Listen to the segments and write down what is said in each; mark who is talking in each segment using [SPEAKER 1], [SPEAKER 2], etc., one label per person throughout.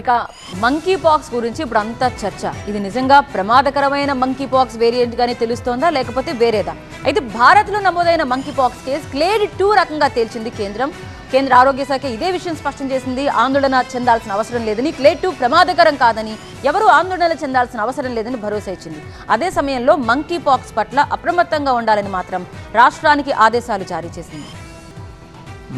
[SPEAKER 1] ఇక monkey pox గురించి ఇప్పుడు అంతా చర్చ. ఇది నిజంగా ప్రమాదకరమైన మంకీ పాక్స్ వేరియంట్ గానే తెలుస్తోందా లేకపోతే వేరేదా? అయితే భారత్లో నమోదైన monkey pox case clade two రకంగా తేల్చింది కేంద్రం. కేంద్ర ఆరోగ్య శాఖ ఇదే విషయం స్పష్టం చేసింది ఆందోళన చెందాల్సిన అవసరం లేదని. క్లేడ్ టూ ప్రమాదకరం కాదని ఎవరూ ఆందోళన చెందాల్సిన అవసరం లేదని భరోసా ఇచ్చింది. అదే సమయంలో మంకీ పాక్స్ పట్ల అప్రమత్తంగా ఉండాలని మాత్రం రాష్ట్రానికి ఆదేశాలు జారీ చేసింది.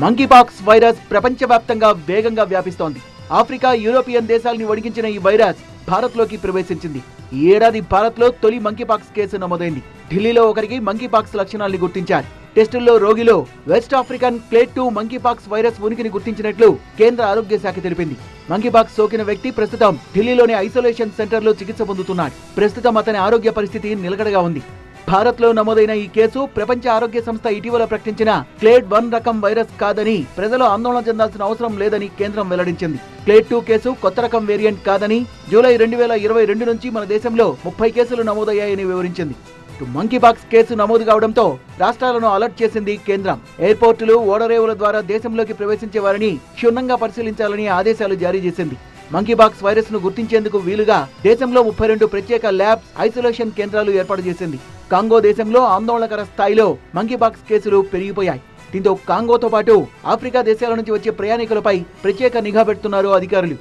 [SPEAKER 2] మంకీపాక్స్ వైరస్ ప్రపంచవ్యాప్తంగా వేగంగా వ్యాపిస్తోంది. ఆఫ్రికా యూరోపియన్ దేశాలని వణికించిన ఈ వైరస్ భారత్లోకి ప్రవేశించింది. ఈ ఏడాది భారత్లో తొలి మంకీపాక్స్ కేసు నమోదైంది. ఢిల్లీలో ఒకరికి మంకీపాక్స్ లక్షణాల్ని గుర్తించారు. టెస్టుల్లో రోగిలో west African plate two monkeypox virus ఉనికిని గుర్తించినట్లు కేంద్ర ఆరోగ్య శాఖ తెలిపింది. మంకీపాక్స్ సోకిన వ్యక్తి ప్రస్తుతం ఢిల్లీలోని ఐసోలేషన్ సెంటర్లో చికిత్స పొందుతున్నాడు. ప్రస్తుతం అతని ఆరోగ్య పరిస్థితి నిలకడగా ఉంది. భారత్లో నమోదైన ఈ కేసు ప్రపంచ ఆరోగ్య సంస్థ ఇటీవల ప్రకటించిన క్లేడ్ వన్ రకం వైరస్ కాదని ప్రజలు ఆందోళన చెందాల్సిన అవసరం లేదని కేంద్రం వెల్లడించింది. క్లేడ్ టూ కేసు కొత్త రకం వేరియంట్ కాదని జూలై రెండు వేల ఇరవై రెండు నుంచి మన దేశంలో ముప్పై కేసులు నమోదయ్యాయని వివరించింది. మంకీ మంకీబాక్స్ కేసు నమోదు కావడంతో రాష్ట్రాలను అలర్ట్ చేసింది కేంద్రం. ఎయిర్పోర్టులు ఓడరేవుల ద్వారా దేశంలోకి ప్రవేశించే వారిని క్షుణ్ణంగా పరిశీలించాలని ఆదేశాలు జారీ చేసింది. మంకీబాక్స్ వైరస్ను గుర్తించేందుకు వీలుగా దేశంలో ముప్పై రెండు ప్రత్యేక ల్యాబ్స్ ఐసోలేషన్ కేంద్రాలు ఏర్పాటు చేసింది. కాంగో దేశంలో ఆందోళనకర స్థాయిలో మంకీపాక్స్ కేసులు పెరిగిపోయాయి. దీంతో కాంగోతో పాటు ఆఫ్రికా దేశాల నుంచి వచ్చే ప్రయాణికులపై ప్రత్యేక నిఘా పెడుతున్నారు అధికారులు.